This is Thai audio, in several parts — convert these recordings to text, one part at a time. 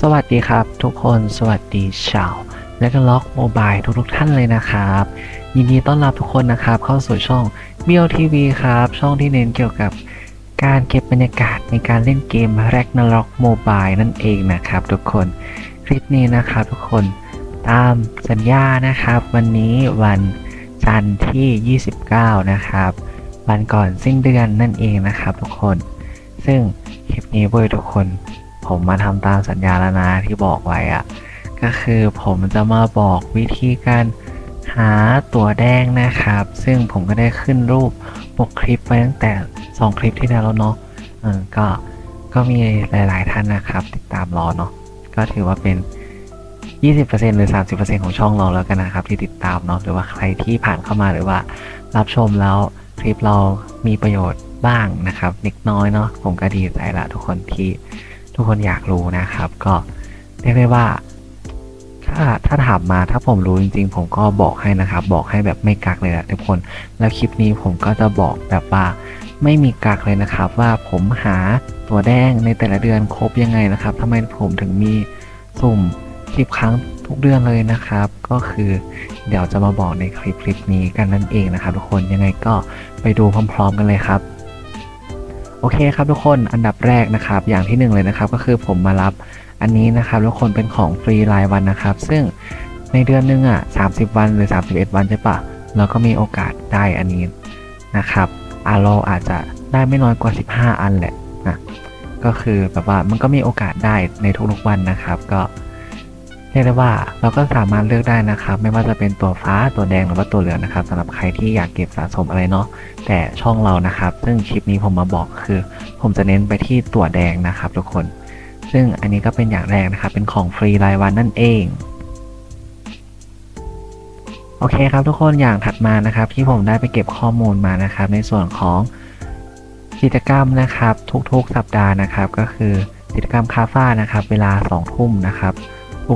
สวัสดีครับทุกคนสวัสดีชาวและก็ล็อกโมบายทุกๆท่านเลยนะครับ ยินดีต้อนรับทุกคนนะครับ เข้าสู่ช่อง b ิ t v ครับ ช่องที่เน้นเกี่ยวกับการเก็บบรรยากาศในการเล่นเกม r a g n a r o k Mobile นั่นเองนะครับ ทุกคนคลิปนี้นะครับ ทุกคนตามสัญญานะครับ วันนี้วันจันทร์ที่ 29 นะครับ วันก่อนสิ้นเดือนนั่นเองนะครับ ทุกคน ซึ่งคลิปนี้เว้ยทุกคน ผมมาทำตามสัญญาแล้วนะที่บอกไว้อะก็คือผมจะมาบอกวิธีการหาตัวแดงนะครับ ซึ่งผมก็ได้ขึ้นรูปปกคลิปไว้ตั้งแต่ 2 คลิปที่แล้วแล้วเนาะเออก็ก็มีหลาย ๆ ท่านนะครับ ติดตามรอเนาะก็ถือว่าเป็น 20%หรือ 30%ของช่องเราแล้วกันนะครับ ที่ติดตามเนาะหรือว่าใครที่ผ่านเข้ามาหรือว่ารับชมแล้วคลิปเรามีประโยชน์บ้างนะครับเล็กน้อยเนาะผมก็ดีใจละทุกคนที่ ทุกคนอยากรู้นะครับ ก็เรียกได้ว่า ถ้าถ้าถามมาถ้าผมรู้จริง ๆ ผมก็บอกให้นะครับ บอกให้แบบไม่กักเลยนะทุกคนแล้วคลิปนี้ผมก็จะบอกแบบว่าไม่มีกักเลยนะครับ ว่าผมหาตัวแดงในแต่ละเดือนครบยังไงนะครับทำไมผมถึงมีสุ่มคลิปครั้งทุกเดือนเลยนะครับ ก็คือเดี๋ยวจะมาบอกในคลิปคลิปนี้กันนั่นเองนะครับ ทุกคนยังไงก็ไปดูพร้อม ๆ กันเลยครับ โอเคครับทุกคนอันดับแรกนะครับ อย่างที่หนึ่งเลยนะครับ ก็คือผมมารับอันนี้นะครับทุกคนเป็นของฟรีรายวันนะครับ ซึ่งในเดือนหนึงอะ30 วันหรือ 31 วันใช่ปะเราก็มีโอกาสได้อันนี้นะครับอาเราอาจจะได้ไม่น้อยกว่า 15 อันแหละนะก็คือแบบว่ามันก็มีโอกาสได้ในทุกๆวันนะครับ ก็ เรียกได้ว่าเราก็สามารถเลือกได้นะครับ ไม่ว่าจะเป็นตัวฟ้าตัวแดงหรือว่าตัวเหลืองนะครับสำหรับใครที่อยากเก็บสะสมอะไรเนาะแต่ช่องเรานะครับ ซึ่งคลิปนี้ผมมาบอกคือ ผมจะเน้นไปที่ตัวแดงนะครับ ทุกคน ซึ่งอันนี้ก็เป็นอย่างแรกนะครับ เป็นของฟรีรายวันนั่นเองโอเคครับทุกคนอย่างถัดมานะครับ ที่ผมได้ไปเก็บข้อมูลมานะครับ ในส่วนของกิจกรรมนะครับ ทุกๆสัปดาห์นะครับ ก็คือกิจกรรมคาฟ้านะครับ เวลา2ทุ่มนะครับ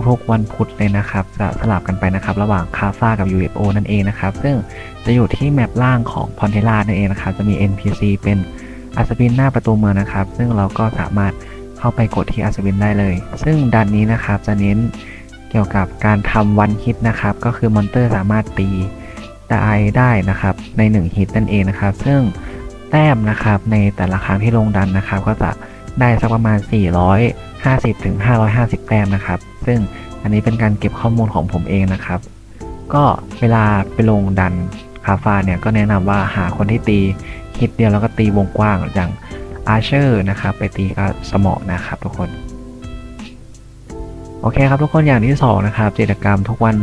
ทุกๆวันพุธเลยนะครับ จะสลับกันไปนะครับ ระหว่างคาฟ้ากับ UFO นั่นเองนะครับ ซึ่งจะอยู่ที่แมปล่างของพอนเทล่านั่นเองนะครับ จะมี NPC เป็นอัศวินหน้าประตูเมืองนะครับ ซึ่งเราก็สามารถเข้าไปกดที่อัศวินได้เลย ซึ่งดันนี้นะครับจะเน้นเกี่ยวกับการทำวันฮิตนะครับ ก็คือมอนเตอร์สามารถตีได้ได้นะครับ ใน1ฮิตนั่นเองนะครับ ซึ่งแต้มนะครับในแต่ละครั้งที่ลงดันนะครับ ก็จะได้สักประมาณ 450ถึง550 แต้มนะครับ ซึ่งอันนี้เป็นการเก็บข้อมูลของผมเองนะครับ ก็เวลาไปลงดันคาฟาเนี่ยก็แนะนำว่าหาคนที่ตีฮิตเดียวแล้วก็ตีวงกว้างอย่างอาร์เชอร์นะครับไปตีกับสมองนะครับทุกคนโอเคครับทุกคนอย่างที่สองนะครับกิจกรรมทุกวัน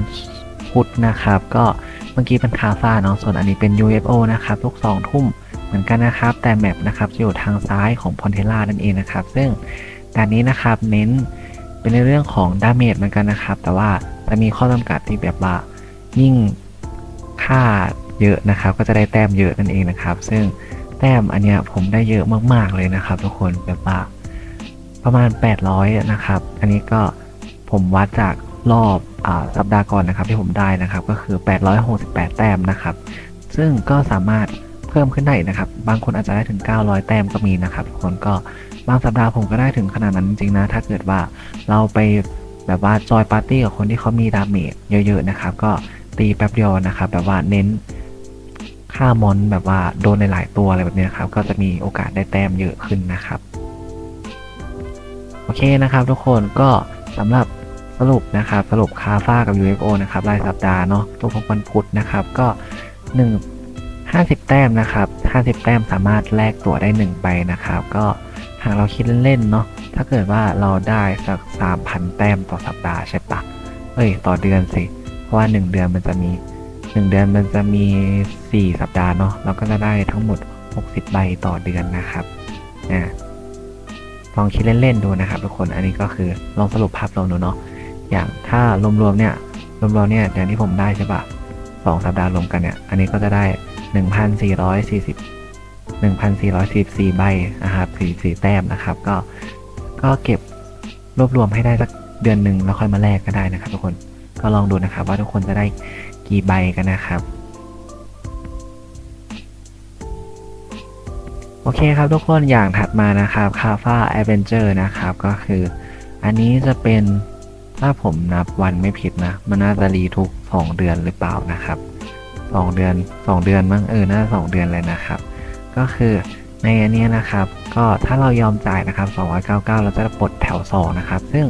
พุธนะครับ ก็เมื่อกี้เป็นคาฟ้าเนาะส่วนอันนี้เป็น UFO นะครับทุกสองทุ่มเหมือนกันนะครับ แต่แมปนะครับจะอยู่ทางซ้ายของพอนเทล่านั่นเองนะครับ ซึ่งด่านนี้นะครับเน้น เป็นในเรื่องของดาเมจเหมือนกันนะครับ แต่ว่าจะมีข้อจำกัดที่แบบว่ายิ่งค่าเยอะนะครับ ก็จะได้แต้มเยอะนั่นเองนะครับ ซึ่งแต้มอันเนี้ยผมได้เยอะมากๆเลยนะครับ ทุกคนแบบว่าประมาณ 800 นะครับ อันนี้ก็ผมวัดจากรอบอสัปดาห์ก่อนนะครับที่ผมได้นะครับ ก็คือ 868 แต้มนะครับ ซึ่งก็สามารถเพิ่มขึ้นได้นะครับ บางคนอาจจะได้ถึง 900 แต้มก็มีนะครับทุกคนก็ บางสัปดาห์ผมก็ได้ถึงขนาดนั้นจริงๆนะ ถ้าเกิดว่าเราไปแบบว่าจอยปาร์ตี้กับคนที่เขามีดาเมจเยอะๆนะครับ ก็ตีแป๊บเดียวนะครับ แบบว่าเน้นฆ่ามอนแบบว่าโดนหลายๆตัวอะไรแบบนี้นะครับ ก็จะมีโอกาสได้แต้มเยอะขึ้นนะครับ โอเคนะครับ ทุกคนก็สำหรับสรุปนะครับ สรุปคาฟ้ากับ UFO นะครับรายสัปดาห์เนาะทุกๆวันพุธนะครับ ก็1 50 แต้มนะครับ 50 แต้มสามารถแลกตั๋วได้ 1 ใบนะครับ ก็ หากเราคิดเล่นๆเนาะถ้าเกิดว่าเราได้สัก3,000แต้มต่อสัปดาห์ใช่ปะเอ้ย ต่อเดือนสิ เพราะว่า1เดือนมันจะมี1เดือนมันจะมี4สัปดาห์เนาะเราก็จะได้ทั้งหมด60ใบต่อเดือนนะครับอ่าลองคิดเล่นๆดูนะครับทุกคนอันนี้ก็คือลองสรุปภาพรวมดูเนาะอย่างถ้ารวมๆเนี่ยรวมๆเนี่ยอย่างที่ผมได้ใช่ปะสองสัปดาห์รวมกันเนี่ย อันนี้ก็จะได้ 1,440 1,444 ใบนะครับ44แต้มนะครับ ก็ก็เก็บรวบรวมให้ได้สักเดือนหนึ่งแล้วค่อยมาแลกก็ได้นะครับ ทุกคนก็ลองดูนะครับ ว่าทุกคนจะได้กี่ใบกันนะครับ โอเคครับทุกคนอย่างถัดมานะครับคาฟ้าแอเวนเจอร์นะครับ ก็คือ อันนี้จะเป็นถ้าผมนับวันไม่ผิดนะ มันน่าจะรีทุกสองเดือนหรือเปล่านะครับสองเดือนสองเดือนมั้งเออน่าสองเดือนเลยนะครับ ก็คือในอันนี้นะครับก็ถ้าเรายอมจ่ายนะครับ299 เราจะปลดแถว 2 นะครับ ซึ่ง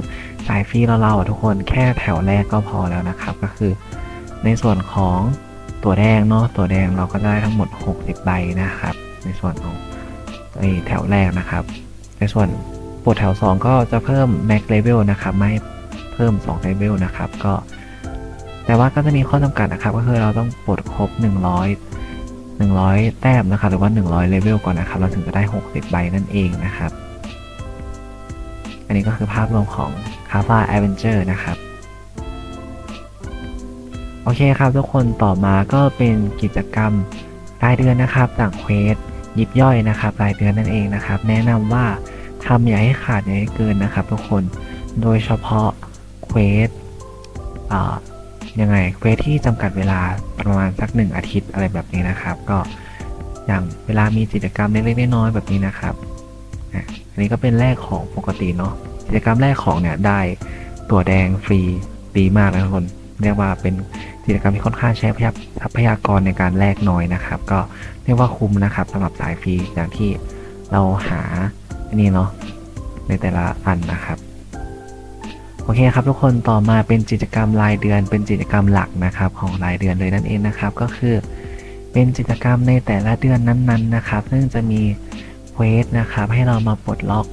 จ่ายฟรีเราเราๆทุกคนแค่แถวแรกก็พอแล้วนะครับ ก็คือในส่วนของตัวแดงเนาะตัวแดงเราก็ได้ทั้งหมด 60 ใบนะครับ ในส่วนของไอแถวแรกนะครับ ในส่วนปลดแถว 2 ก็จะเพิ่ม max level นะครับไม่เพิ่ม2 level นะครับ ก็ แต่ว่าก็จะมีข้อจำกัดนะครับ ก็คือเราต้องปลดครบ 100 100 แต้มนะครับหรือว่า 100เลเวลก่อนนะครับ เราถึงจะได้ 60 ใบนั่นเองนะครับ อันนี้ก็คือภาพรวมของ c a f a Adventure นะครับโอเคครับทุกคนต่อมาก็เป็นกิจกรรมรายเดือนนะครับจากเควสยิบย่อยนะครับ รายเดือนนั่นเองนะครับ แนะนำว่าทำอย่าให้ขาดอย่าให้เกินนะครับ ทุกคนโดยเฉพาะเควสอ่า ยังไงเควสที่จำกัดเวลาประมาณสักหนึ่งอาทิตย์อะไรแบบนี้นะครับ ก็อย่างเวลามีกิจกรรมเล็กๆน้อยๆแบบนี้นะครับอันนี้ก็เป็นแรกของปกติเนาะกิจกรรมแรกของเนี่ยได้ตัวแดงฟรีดีมากนะทุกคนเรียกว่าเป็นกิจกรรมที่ค่อนข้างใช้ทรัพยากรในการแลกน้อยนะครับ ก็เรียกว่าคุ้มนะครับสำหรับสายฟรีอย่างที่เราหาอันนี้เนาะในแต่ละอันนะครับ โอเคครับทุกคนต่อมาเป็นกิจกรรมรายเดือน เป็นกิจกรรมหลักนะครับของรายเดือนเลยนั่นเองนะครับ ก็คือเป็นกิจกรรมในแต่ละเดือนนั้นๆนะครับ ซึ่งจะมีเควสนะครับให้เรามาปลดล็อก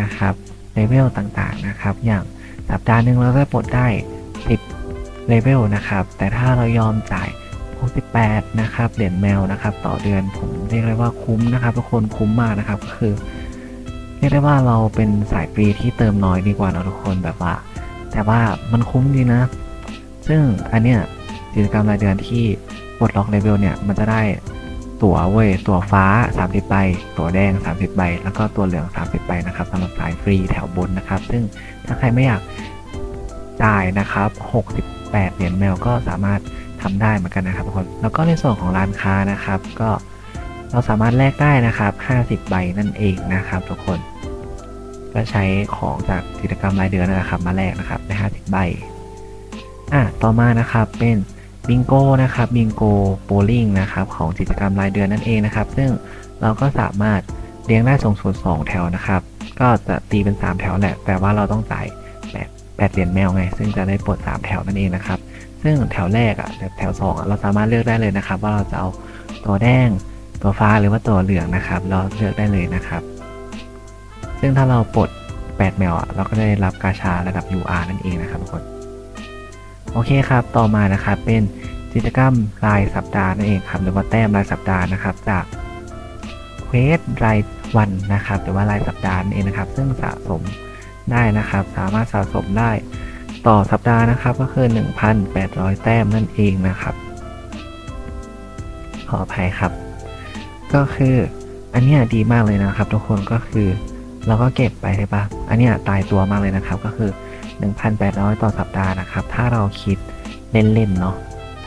นะครับเลเวลต่างๆนะครับ อย่างสัปดาห์หนึ่งเราจะปลดได้10เลเวลนะครับ แต่ถ้าเรายอมจ่าย68นะครับเหรียญแมวนะครับ ต่อเดือนผมเรียกได้ว่าคุ้มนะครับทุกคนคุ้มมากนะครับก็คือเรียกได้ว่าเราเป็นสายฟรีที่เติมน้อยดีกว่าเนะทุกคนแบบว่า แต่ว่ามันคุ้มดีนะ ซึ่งอันเนี้ยกิจกรรมรายเดือนที่ปลดล็อกเลเวลเนี่ยมันจะได้ตั๋วเว้ยตั๋วฟ้า 30 ใบ ตั๋วแดง 30 ใบ แล้วก็ตั๋วเหลือง 30 ใบนะครับสำหรับสายฟรีแถวบนนะครับ ซึ่งถ้าใครไม่อยากจ่ายนะครับ 68 เหรียญแมวก็สามารถทำได้เหมือนกันนะครับทุกคน แล้วก็ในส่วนของร้านค้านะครับ ก็เราสามารถแลกได้นะครับ 50 ใบนั่นเองนะครับทุกคน ก็ใช้ของจากกิจกรรมรายเดือนนะครับ มาแลกนะครับได้50ใบอะต่อมานะครับเป็นบิงโก้นะครับบิงโกโบลิ่งนะครับของกิจกรรมรายเดือนนั่นเองนะครับ ซึ่งเราก็สามารถเลี้ยงได้สูงสุด2แถวนะครับ ก็จะตีเป็น 3 แถวแหละ แต่ว่าเราต้องจ่ายแบบ8เหรียญแมวไง ซึ่งจะได้ปลด3แถวนั่นเองนะครับ ซึ่งแถวแรกอะแถว2อะเราสามารถเลือกได้เลยนะครับ ว่าเราจะเอาตัวแดงตัวฟ้าหรือว่าตัวเหลืองนะครับ เราเลือกได้เลยนะครับ ซึ่งถ้าเราปลด8แมวอะเราก็ได้รับกาชาระดับ UR นั่นเองนะครับทุกคน โอเคครับ ต่อมานะครับเป็นกิจกรรมรายสัปดาห์นั่นเองครับ หรือว่าแต้มรายสัปดาห์นะครับ จากเควสรายวันนะครับ หรือว่ารายสัปดาห์นั่นเองนะครับ ซึ่งสะสมได้นะครับ สามารถสะสมได้ต่อสัปดาห์นะครับ ก็คือ 1,800 แต้มนั่นเองนะครับ ขออภัยครับ ก็คืออันนี้ดีมากเลยนะครับ ทุกคนก็คือ เราก็เก็บไปใช่ปะอันนี้ตายตัวมากเลยนะครับ ก็คือ 1,800 ต่อสัปดาห์นะครับ ถ้าเราคิดเล่นๆเนาะ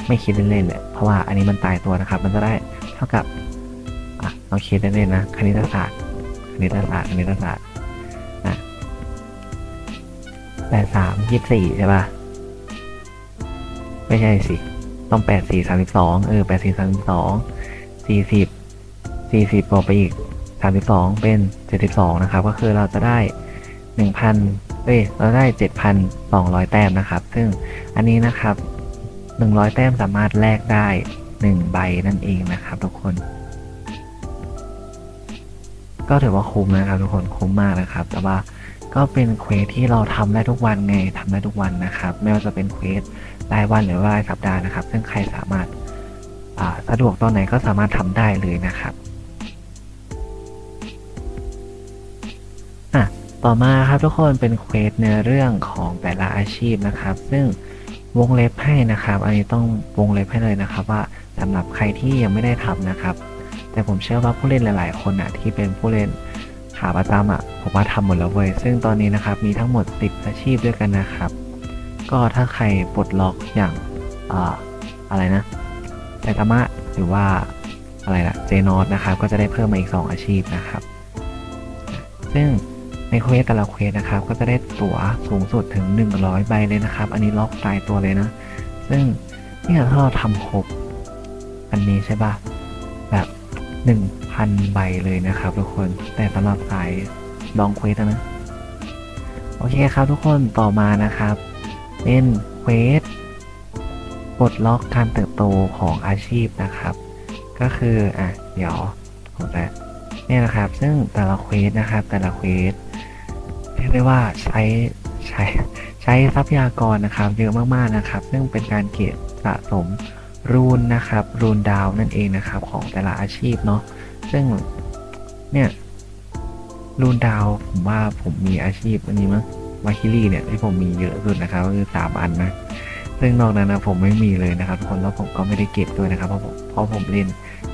ไม่คิดเล่นๆเลยเพราะว่าอันนี้มันตายตัวนะครับ มันจะได้เท่ากับ อะ เราคิดเล่นๆนะ คณิตศาสตร์ คณิตศาสตร์ คณิตศาสตร์อะแปดสามยี่สี่ใช่ปะไม่ใช่สิ ต้องแปดสี่สามสิบสองเออแปดสี่สามสิบสองสี่สิบสี่สิบบวกไปอีก สามสิบสองเป็นเจ็ดสิบสองนะครับ ก็คือเราจะได้หนึ่งพันเอ้ย เราได้เจ็ดพันสองร้อยแต้มนะครับ ซึ่งอันนี้นะครับหนึ่งร้อยแต้มสามารถแลกได้หนึ่งใบนั่นเองนะครับทุกคน ก็ถือว่าคุ้มนะครับทุกคน คุ้มมากนะครับ แต่ว่าก็เป็นเควสที่เราทำได้ทุกวันไงทำได้ทุกวันนะครับ ไม่ว่าจะเป็นเควสรายวันหรือว่ารายสัปดาห์นะครับ ซึ่งใครสามารถสะดวกตอนไหนก็สามารถทำได้เลยนะครับ ต่อมาครับทุกคนเป็นเควสในเรื่องของแต่ละอาชีพนะครับ ซึ่งวงเล็บให้นะครับ อันนี้ต้องวงเล็บให้เลยนะครับ ว่าสำหรับใครที่ยังไม่ได้ทำนะครับ แต่ผมเชื่อว่าผู้เล่นหลาย ๆ คนอะที่เป็นผู้เล่นขาประจำอะผมว่าทำหมดแล้วเว้ยซึ่งตอนนี้นะครับมีทั้งหมด 10 อาชีพด้วยกันนะครับ ก็ถ้าใครปลดล็อกอย่างอ่าอะไรนะไซตามะหรือว่าอะไรล่ะเจนอสนะครับ ก็จะได้เพิ่มมาอีก 2 อาชีพนะครับ ซึ่ง ในเควสแต่ละเควสนะครับ ก็จะได้ตั๋วสูงสุดถึง 100 ใบเลยนะครับ อันนี้ล็อกตายตัวเลยนะ ซึ่งเนี่ยถ้าเราทำครบอันนี้ใช่ปะแบบ 1,000 ใบเลยนะครับ ทุกคน แต่สำหรับสายลองเควสอนะ โอเคครับทุกคนต่อมานะครับ เป็นเควสปลดล็อกการเติบโตของอาชีพนะครับ ก็คืออะเดี๋ยวผมจะเนี่ยนะครับ ซึ่งแต่ละเควสนะครับ แต่ละเควสเรีย ได้ว่าใช้ใช้ใช้ทรัพยากรนะครับเยอะมากๆนะครับ ซึ่งเป็นการเก็บสะสมรูนนะครับ รูนดาวนั่นเองนะครับ ของแต่ละอาชีพเนาะซึ่งเนี่ยรูนดาวผมว่าผมมีอาชีพอันนี้มั้งวาคิลี่เนี่ยที่ผมมีเยอะสุดนะครับก็คือสามอันนะซึ่งนอกนั้นนะผมไม่มีเลยนะครับทุกคนแล้วผมก็ไม่ได้เก็บด้วยนะครับเพราะผมเพราะผมเรียน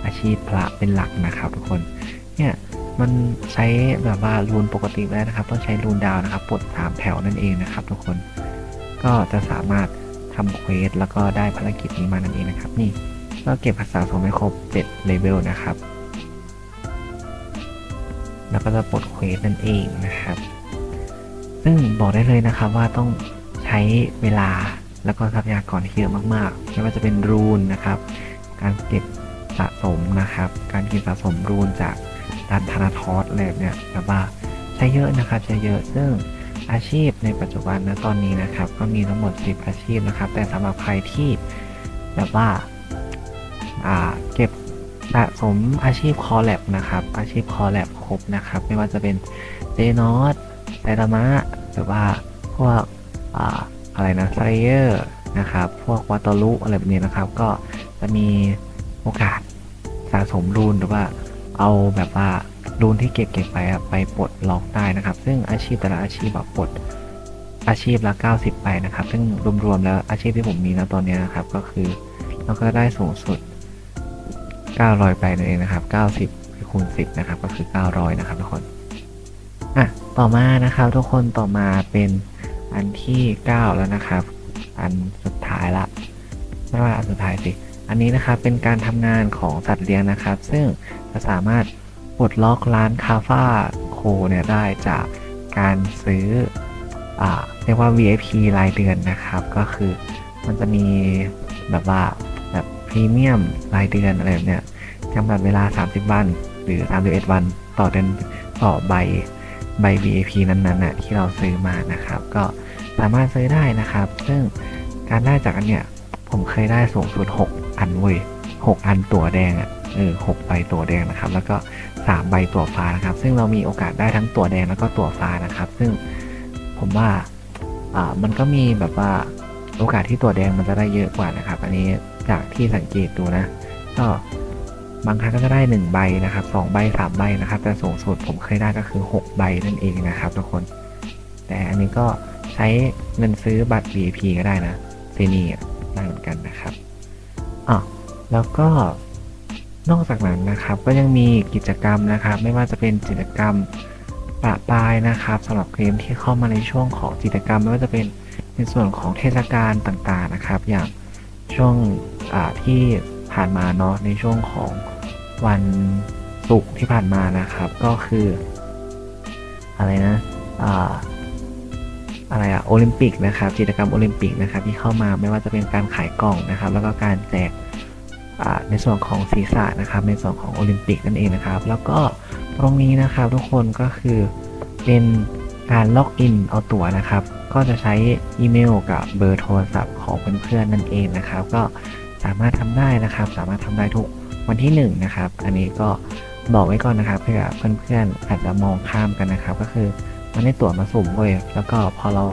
อาชีพพระเป็นหลักนะครับทุกคนเนี่ย มันใช้แบบว่ารูนปกติไม่ได้นะครับ ต้องใช้รูนดาวนะครับปลดสามแถวนั่นเองนะครับ ทุกคนก็จะสามารถทำเควสแล้วก็ได้ภารกิจนี้มานั่นเองนะครับ นี่ก็เก็บภาษาสมให้ครบ7เลเวลนะครับ แล้วก็จะปลดเควสนั่นเองนะครับ ซึ่งบอกได้เลยนะครับว่าต้องใช้เวลาแล้วก็ทรัพยากรที่เยอะมากๆ ไม่ว่าจะเป็นรูนนะครับ การเก็บสะสมนะครับ การเก็บสะสมรูนจาก ดันธนาทอสอะไรแบบเนี่ยแบบว่าใช้เยอะนะครับใช้เยอะซึ่งอาชีพในปัจจุบันนะตอนนี้นะครับ ก็มีทั้งหมด 10 อาชีพนะครับ แต่สำหรับใครที่แบบว่าอ่าเก็บสะสมอาชีพคอแลบนะครับ อาชีพคอแลบครบนะครับ ไม่ว่าจะเป็นเจนอสไซตามะหรือว่าพวกอ่าอะไรนะไซเยอร์นะครับ พวกวัตลุอะไรแบบนี้นะครับ ก็จะมีโอกาสสะสมรูนหรือว่า เอาแบบว่ารูนที่เก็บเก็บไปไปปลดล็อกได้นะครับ ซึ่งอาชีพแต่ละอาชีพแบบปลดอาชีพละ 90 ไปนะครับ ซึ่งรวมๆแล้วอาชีพที่ผมมีนะตอนนี้นะครับ ก็คือเราก็ได้สูงสุด 900 ไปนั่นเองนะครับ 90คูณ10 นะครับ ก็คือ 900 นะครับทุกคนอะต่อมานะครับทุกคนต่อมาเป็นอันที่ 9 แล้วนะครับ อันสุดท้ายละไม่ว่าอันสุดท้ายสิ อันนี้นะครับเป็นการทำงานของสัตว์เลี้ยงนะครับ ซึ่งจะสามารถปลดล็อกร้านคาฟ่าโคเนี่ยได้จากการซื้ออเรียกว่า VIP รายเดือนนะครับ ก็คือมันจะมีแบบว่าแบบพรีเมียมรายเดือนอะไรแบบเนี้ยจำกัดเวลา 30 วัน หรือ 31 วันต่อเดือนต่อใบใบ VIP นั้นๆน่ะที่เราซื้อมานะครับ ก็สามารถซื้อได้นะครับ ซึ่งการได้จากอันเนี้ยผมเคยได้สูงสุด 6 อันเว้ย6อันตัวแดงอะเออ6ใบตัวแดงนะครับ แล้วก็3ใบตัวฟ้านะครับ ซึ่งเรามีโอกาสได้ทั้งตัวแดงแล้วก็ตัวฟ้านะครับ ซึ่งผมว่าอ่ามันก็มีแบบว่าโอกาสที่ตัวแดงมันจะได้เยอะกว่านะครับ อันนี้จากที่สังเกตดูนะ ก็บางครั้งก็จะได้ 1 ใบนะครับ2ใบ3ใบนะครับ แต่สูงสุดผมเคยได้ก็คือ 6 ใบนั่นเองนะครับทุกคน แต่อันนี้ก็ใช้เงินซื้อบัตร VIP ก็ได้นะเซนีอะได้เหมือนกันนะครับ อะแล้วก็นอกจากนั้นนะครับก็ยังมีกิจกรรมนะครับ ไม่ว่าจะเป็นกิจกรรมประปายนะครับสำหรับเกมที่เข้ามาในช่วงของกิจกรรม ไม่ว่าจะเป็นในส่วนของเทศกาลต่างๆนะครับ อย่างช่วงที่ผ่านมาเนาะในช่วงของวันศุกร์ที่ผ่านมานะครับ ก็คือ อะไรนะอ่า อะไรอะโอลิมปิกนะครับกิจกรรมโอลิมปิกนะครับที่เข้ามาไม่ว่าจะเป็นการขายกล่องนะครับ แล้วก็การแจกในส่วนของศีรษะนะครับในส่วนของโอลิมปิกนั่นเองนะครับ แล้วก็ตรงนี้นะครับทุกคนก็คือเป็นการล็อกอินเอาตั๋วนะครับ ก็จะใช้อีเมลกับเบอร์โทรศัพท์ของเพื่อนๆนั่นเองนะครับ ก็สามารถทำได้นะครับ สามารถทำได้ทุกวันที่1นะครับ อันนี้ก็บอกไว้ก่อนนะครับเพื่อเพื่อนๆอาจจะมองข้ามกันนะครับ ก็คือ มันได้ตั๋วมาสุ่มเว้ยแล้วก็พอเรา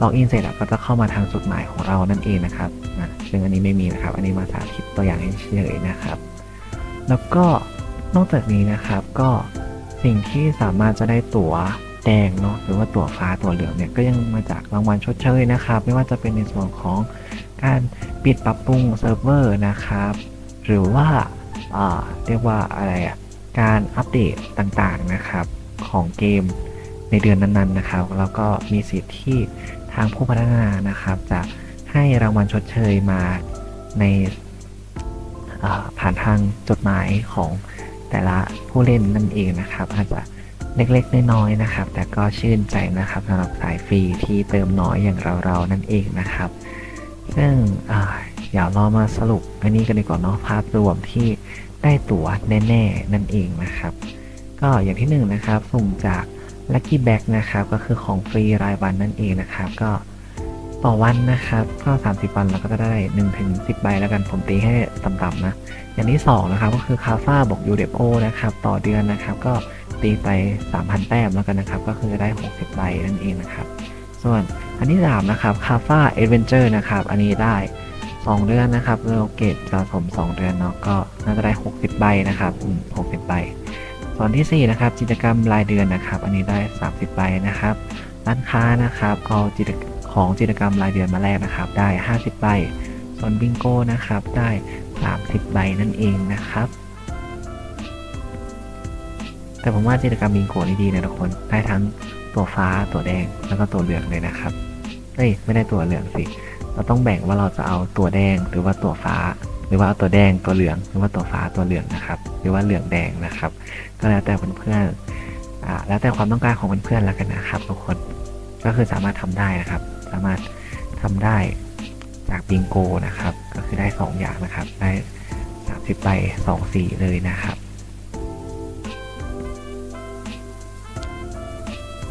ล็อกอินเสร็จก็จะเข้ามาทางจุดหมายของเรานั่นเองนะครับนะซึ่งอันนี้ไม่มีนะครับ อันนี้มาสาธิตตัวอย่างให้เฉยๆนะครับ แล้วก็นอกจากนี้นะครับก็สิ่งที่สามารถจะได้ตั๋วแดงเนาะหรือว่าตั๋วฟ้าตั๋วเหลืองเนี่ยก็ยังมาจากรางวัลชดเชยนะครับ ไม่ว่าจะเป็นในส่วนของการปิดปรับปรุงเซิร์ฟเวอร์นะครับ หรือว่าาเรียกว่าอะไรอะการอัปเดตต่างๆนะครับของเกม ในเดือนนั้นๆนะครับแล้วก็มีสิทธิ์ที่ทางผู้พัฒนานะครับ จะให้รางวัลชดเชยมาในผ่านทางจดหมายของแต่ละผู้เล่นนั่นเองนะครับ อาจจะเล็กๆน้อยๆนะครับ แต่ก็ชื่นใจนะครับสำหรับสายฟรีที่เติมน้อยอย่างเราๆนั่นเองนะครับ ซึ่งอ่าเดี๋ยวเรามาสรุปอันนี้กันดีกว่าเนาะภาพรวมที่ได้ตั๋วแน่ ๆ นั่นเองนะครับ ก็อย่างที่หนึ่งนะครับสุ่มจาก Lucky Bag นะครับก็คือของฟรีรายวันนั่นเองนะครับ ก็ต่อวันนะครับก็ 30 วันเราก็จะได้ 1 ถึง 10 ใบแล้วกันผมตีให้ต่ำๆนะ อย่างที่ 2 นะครับ ก็คือคาฟ้าบอกยูเดโอนะครับ ต่อเดือนนะครับ ก็ตีไป 3,000 แต้มแล้วกันนะครับ ก็คือจะได้ 60 ใบนั่นเองนะครับ ส่วนอันที่ 3 นะครับคาฟ้าเอเวนเจอร์นะครับ อันนี้ได้ 2 เดือนนะครับเราเกตสะสม 2 เดือนเนาะก็น่าจะได้ 60 ใบนะครับ 60 ใบ ส่วนที่ 4 นะครับกิจกรรมรายเดือนนะครับ อันนี้ได้ 30ใบนะครับร้านค้านะครับก็กิจของกิจกรรมรายเดือนมาแรกนะครับ ได้ 50ใบส่วนบิงโก้นะครับได้ 30ใบนั่นเองนะครับ แต่ผมว่ากิจกรรมบิงโก้นี่ดีนะทุกคนได้ทั้งตัวฟ้าตัวแดงแล้วก็ตัวเหลืองเลยนะครับเอ้ยไม่ได้ตัวเหลืองสิ เราต้องแบ่งว่าเราจะเอาตัวแดงหรือว่าตัวฟ้า รือว่าตัวแดงตัวเหลืองหรือว่าตัวฟ้าตัวเหลืองนะครับ หรือว่าเหลืองแดงนะครับ ก็แล้วแต่เพื่อนๆแล้วแต่ความต้องการของเพื่อนๆแล้วกันนะครับทุกคนก็คือสามารถทำได้นะครับ สามารถทำได้จากบิงโกนะครับ ก็คือได้ 2 อย่างนะครับ ได้ 30ใบ2สีเลยนะครับ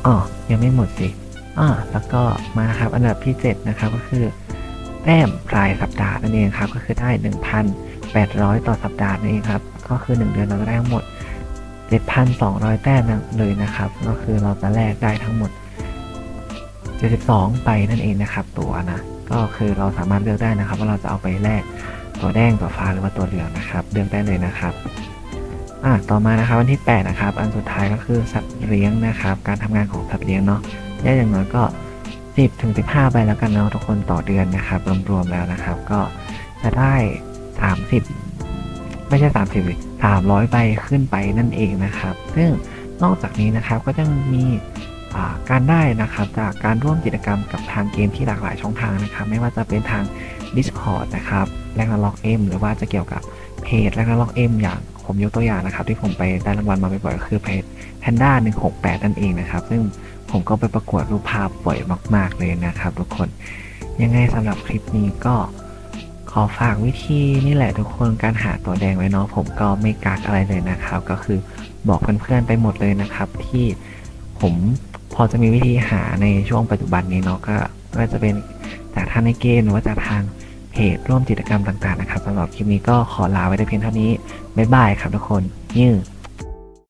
อ๋อยังไม่หมดสิอ่าแล้วก็มาครับอันดับที่ 7 นะครับก็คือ แต้มรายสัปดาห์นั่นเองครับก็คือได้ 1,800 ต่อสัปดาห์นั่นเองครับก็คือ 1 เดือนเราจะได้ทั้งหมด 7,200 แต้มเลยนะครับ ก็คือเราจะแลกได้ทั้งหมด 72ใบนั่นเองนะครับ ตัวนะก็คือเราสามารถเลือกได้นะครับ ว่าเราจะเอาไปแลกตัวแดงตัวฟ้าหรือว่าตัวเหลืองนะครับเลือกได้เลยนะครับอะต่อมานะครับวันที่ 8 นะครับ อันสุดท้ายก็คือสัตว์เลี้ยงนะครับ การทำงานของสัตว์เลี้ยงเนาะได้อย่างน้อยก็ 10ถึง15ใบแล้วกันเนาะทุกคนต่อเดือนนะครับ รวมๆแล้วนะครับ ก็จะได้ 30 ไม่ใช่ 30สิ300 ใบขึ้นไปนั่นเองนะครับ ซึ่งนอกจากนี้นะครับก็จะมีการได้นะครับจากการร่วมกิจกรรมกับทางเกมที่หลากหลายช่องทางนะครับ ไม่ว่าจะเป็นทาง Discord นะครับแลกนาล็อกเอ็มหรือว่าจะเกี่ยวกับเพจแลกนาล็อกเอ็มอย่างผมยกตัวอย่างนะครับ ที่ผมไปได้รางวัลมาบ่อยๆก็คือเพจ Panda 168 นั่นเองนะครับ ซึ่ง ผมก็ไปประกวดรูปภาพบ่อยมาก ๆ เลยนะครับทุกคนยังไงสำหรับคลิปนี้ก็ขอฝากวิธีนี่แหละทุกคนการหาตัวแดงไว้เนาะผมก็ไม่กักอะไรเลยนะครับ ก็คือบอกเพื่อนๆไปหมดเลยนะครับ ที่ผมพอจะมีวิธีหาในช่วงปัจจุบันนี้เนาะก็ก็จะเป็นจากทางในเกมหรือว่าจากทางเพจร่วมกิจกรรมต่างๆนะครับสำหรับคลิปนี้ก็ขอลาไว้แต่เพียงเท่านี้บ๊ายบายครับทุกคนยืด